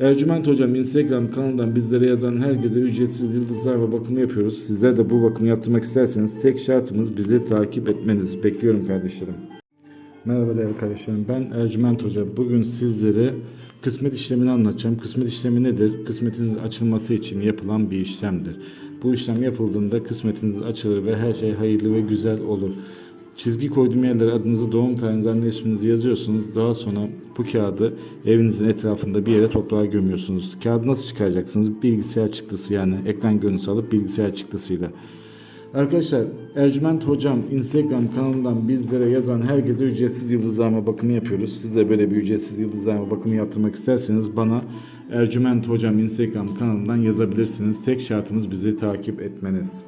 Ercüment Hocam Instagram kanalından bizlere yazan herkese ücretsiz yıldızlar ve bakımı yapıyoruz. Sizler de bu bakımı yaptırmak isterseniz tek şartımız bizi takip etmeniz. Bekliyorum kardeşlerim. Merhaba değerli kardeşlerim. Ben Ercüment Hoca. Bugün sizlere kısmet işlemini anlatacağım. Kısmet işlemi nedir? Kısmetinizin açılması için yapılan bir işlemdir. Bu işlem yapıldığında kısmetiniz açılır ve her şey hayırlı ve güzel olur. Çizgi koyduğum yerlere adınızı, doğum tarihinizi, anne isminizi yazıyorsunuz. Daha sonra bu kağıdı evinizin etrafında bir yere toprağa gömüyorsunuz. Kağıdı nasıl çıkaracaksınız? Bilgisayar çıktısı yani ekran görüntüsü alıp bilgisayar çıktısıyla. Arkadaşlar Ercüment Hocam Instagram kanalından bizlere yazan herkese ücretsiz yıldızlama bakımı yapıyoruz. Siz de böyle bir ücretsiz yıldızlama bakımı yaptırmak isterseniz bana Ercüment Hocam Instagram kanalından yazabilirsiniz. Tek şartımız bizi takip etmeniz.